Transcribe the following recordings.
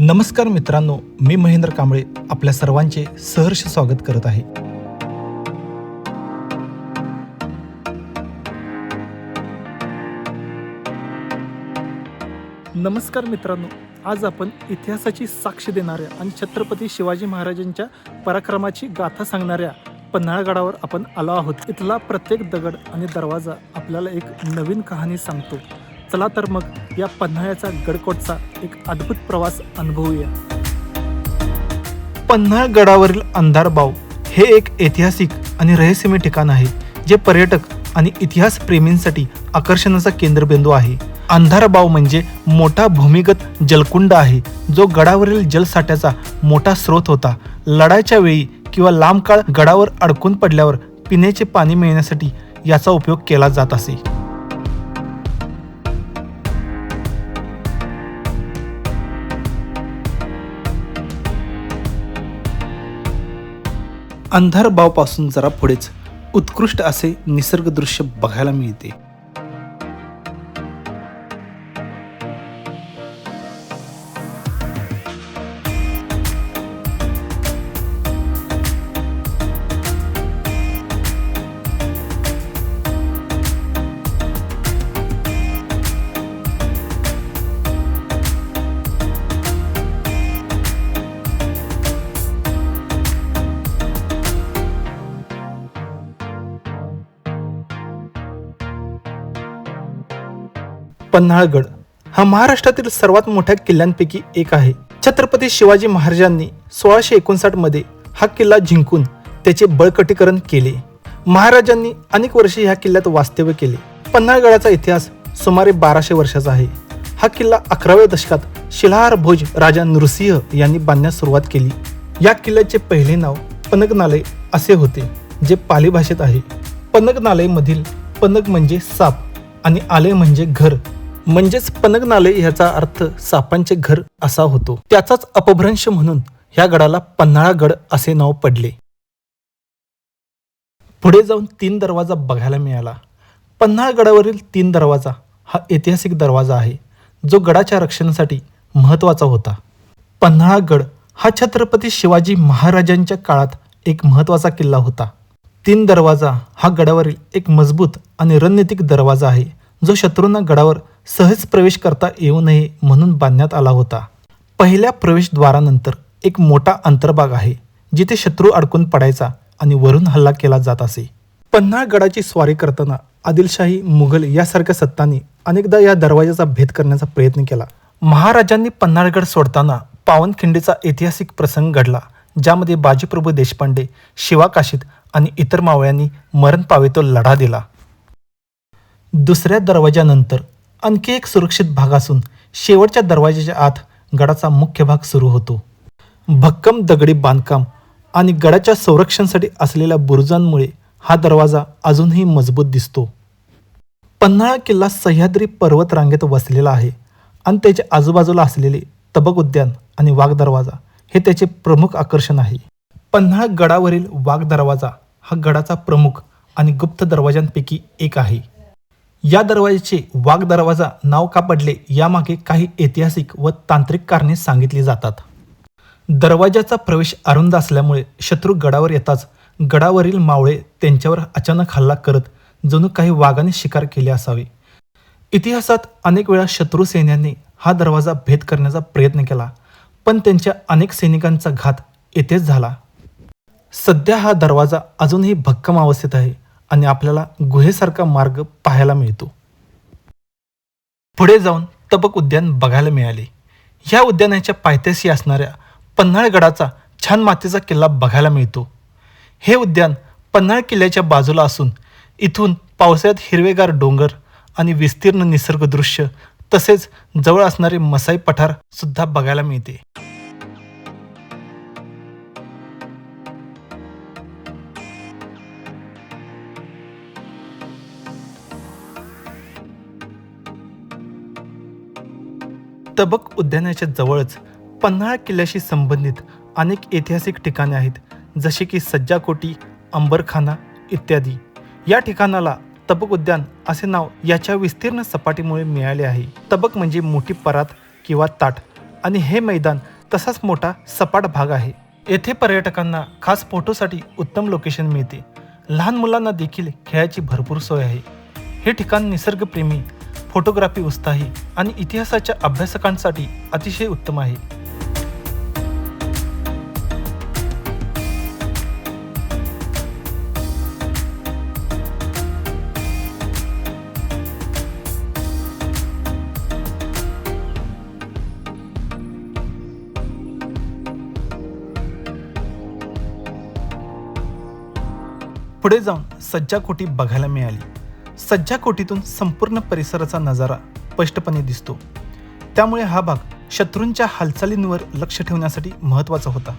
नमस्कार मित्रांनो मी महेंद्र कांबळे आपल्या सर्वांचे सहर्ष स्वागत करत आहे. नमस्कार मित्रांनो आज आपण इतिहासाची साक्ष देणाऱ्या आणि छत्रपती शिवाजी महाराजांच्या पराक्रमाची गाथा सांगणाऱ्या पन्हाळगडावर आपण आलो आहोत. इथला प्रत्येक दगड आणि दरवाजा आपल्याला एक नवीन कहाणी सांगतो. चला तर मग या पन्हाळ्याचा गडकोटचा एक अद्भुत प्रवास अनुभवूया. पन्हाळ गडावरील अंधारबाव हे एक ऐतिहासिक आणि रहस्यमय ठिकाण आहे जे पर्यटक आणि इतिहास प्रेमींसाठी आकर्षणाचा केंद्रबिंदू आहे. अंधारबाव म्हणजे मोठा भूमिगत जलकुंड आहे जो गडावरील जलसाठ्याचा मोठा स्रोत होता. लढाईच्या वेळी किंवा लांब काळ गडावर अडकून पडल्यावर पिण्याचे पाणी मिळण्यासाठी याचा उपयोग केला जात असे. अंधारबावपासून जरा पुढेच. उत्कृष्ट असे निसर्ग दृश्य बघायला मिळते. पन्हाळगड हा महाराष्ट्रातील सर्वात मोठ्या किल्ल्यांपैकी एक आहे. छत्रपती शिवाजी महाराजांनी सोळाशे एकोणसाठमध्ये हा किल्ला जिंकून त्याचे बळकटीकरण केले. महाराजांनी अनेक वर्षे ह्या किल्ल्यात वास्तव्य केले. पन्हाळगडाचा इतिहास सुमारे बाराशे वर्षाचा आहे. हा किल्ला अकराव्या दशकात शिलाहार भोज राजा नृसिंह यांनी बांधण्यास सुरुवात केली. या किल्ल्याचे पहिले नाव पनगनालय असे होते जे पाली भाषेत आहे. पनगनालय मधील पनग म्हणजे साप आणि आले म्हणजे घर. म्हणजेच पनगनाले ह्याचा अर्थ सापांचे घर असा होतो. त्याचाच अपभ्रंश म्हणून ह्या गडाला पन्हाळागड असे नाव पडले. पुढे जाऊन तीन दरवाजा बघायला मिळाला. पन्हाळगडावरील तीन दरवाजा हा ऐतिहासिक दरवाजा आहे जो गडाच्या रक्षणासाठी महत्त्वाचा होता. पन्हाळगड हा छत्रपती शिवाजी महाराजांच्या काळात एक महत्त्वाचा किल्ला होता. तीन दरवाजा हा गडावरील एक मजबूत आणि रणनीतिक दरवाजा आहे जो शत्रूंना गडावर सहज प्रवेश करता येऊ नये म्हणून बांधण्यात आला होता. पहिल्या प्रवेशद्वारानंतर एक मोठा अंतर्भाग आहे जिथे शत्रू अडकून पडायचा आणि वरून हल्ला केला जात असे. पन्हाळगडाची स्वारी करताना आदिलशाही मुघल यासारख्या सत्तांनी अनेकदा या दरवाजाचा भेद करण्याचा प्रयत्न केला. महाराजांनी पन्हाळगड सोडताना पावनखिंडीचा ऐतिहासिक प्रसंग घडला ज्यामध्ये बाजीप्रभू देशपांडे शिवाकाशीत आणि इतर मावळ्यांनी मरण पावेतो लढा दिला. दुसऱ्या दरवाजानंतर आणखी एक सुरक्षित भाग असून शेवटच्या दरवाजाच्या आत गडाचा मुख्य भाग सुरू होतो. भक्कम दगडी बांधकाम आणि गडाच्या संरक्षणासाठी असलेल्या बुरुजांमुळे हा दरवाजा अजूनही मजबूत दिसतो. पन्हाळा किल्ला सह्याद्री पर्वत रांगेत वसलेला आहे आणि त्याच्या आजूबाजूला असलेले तबक उद्यान आणि वाघ दरवाजा हे त्याचे प्रमुख आकर्षण आहे. पन्हाळ गडावरील वाघ दरवाजा हा गडाचा प्रमुख आणि गुप्त दरवाजांपैकी एक आहे. या दरवाज्याचे वाघ दरवाजा नाव का पडले यामागे काही ऐतिहासिक व तांत्रिक कारणे सांगितली जातात. दरवाजाचा प्रवेश अरुंद असल्यामुळे शत्रू गडावर येताच गडावरील मावळे त्यांच्यावर अचानक हल्ला करत जणू काही वाघाने शिकार केले असावे. इतिहासात अनेक वेळा शत्रू सैन्यांनी हा दरवाजा भेद करण्याचा प्रयत्न केला पण त्यांच्या अनेक सैनिकांचा घात येथेच झाला. सध्या हा दरवाजा अजूनही भक्कम अवस्थेत आहे. आणि आपल्याला गुहेसारखा मार्ग पाहायला मिळतो. पुढे जाऊन तबक उद्यान बघायला मिळाले. या उद्यानाच्या पायथ्याशी असणाऱ्या पन्हाळगडाचा छान मातीचा किल्ला बघायला मिळतो. हे उद्यान पन्हाळ किल्ल्याच्या बाजूला असून इथून पावसाळ्यात हिरवेगार डोंगर आणि विस्तीर्ण निसर्ग दृश्य तसेच जवळ असणारे मसाई पठार सुद्धा बघायला मिळते. तबक उद्यानाच्या जवळच पन्हाळा किल्ल्याशी संबंधित अनेक ऐतिहासिक ठिकाणे आहेत जसे की सज्जाकोटी अंबरखाना इत्यादी. या ठिकाणाला तबक उद्यान असे नाव याच्या विस्तीर्ण सपाटीमुळे मिळाले आहे. तबक म्हणजे मोठी परात किंवा ताट आणि हे मैदान तसाच मोठा सपाट भाग आहे. येथे पर्यटकांना खास फोटोसाठी उत्तम लोकेशन मिळते. लहान मुलांना देखील खेळाची भरपूर सोय आहे. हे ठिकाण निसर्गप्रेमी फोटोग्राफी उत्साही आणि इतिहासाच्या अभ्यासकांसाठी अतिशय उत्तम आहे. पुढे जाऊन सज्जा कोठी बघायला मिळाली. सज्जा कोटीतून संपूर्ण परिसराचा नजारा स्पष्टपणे दिसतो. त्यामुळे हा भाग शत्रूंच्या हालचालींवर लक्ष ठेवण्यासाठी महत्त्वाचा होता.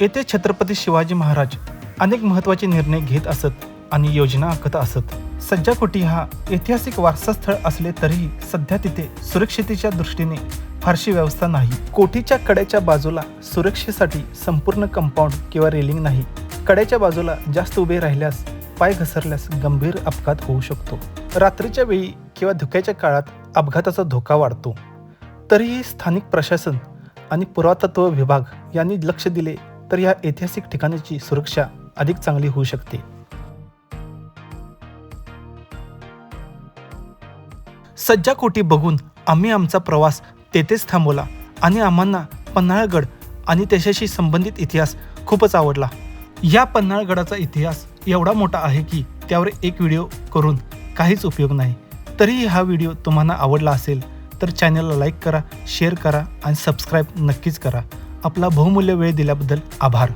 येथे छत्रपती शिवाजी महाराज अनेक महत्त्वाचे निर्णय घेत असत आणि योजना आखत असत. सज्जाकोटी हा ऐतिहासिक वारसास्थळ असले तरीही सध्या तिथे सुरक्षितेच्या दृष्टीने फारशी व्यवस्था नाही. कोठीच्या कड्याच्या बाजूला सुरक्षेसाठी संपूर्ण कंपाऊंड किंवा रेलिंग नाही. कड्याच्या बाजूला जास्त उभे राहिल्यास पाय घसरल्यास गंभीर अपघात होऊ शकतो. रात्रीच्या वेळी किंवा धुक्याच्या काळात अपघाताचा धोका वाढतो. तरीही स्थानिक प्रशासन आणि पुरातत्व विभाग यांनी लक्ष दिले तर या ऐतिहासिक ठिकाणाची सुरक्षा अधिक चांगली होऊ शकते. सज्जा कोटी बघून आम्ही आमचा प्रवास तेथेच थांबवला आणि आम्हाला पन्हाळगड आणि त्याच्याशी संबंधित इतिहास खूपच आवडला. या पन्हाळगडाचा इतिहास एवढा मोठा आहे की त्यावर एक व्हिडिओ करून काहीच उपयोग नाही. तरीही हा व्हिडिओ तुम्हाला आवडला असेल तर चॅनलला लाईक करा शेअर करा आणि सबस्क्राईब नक्कीच करा. आपला बहुमूल्य वेळ दिल्याबद्दल आभार.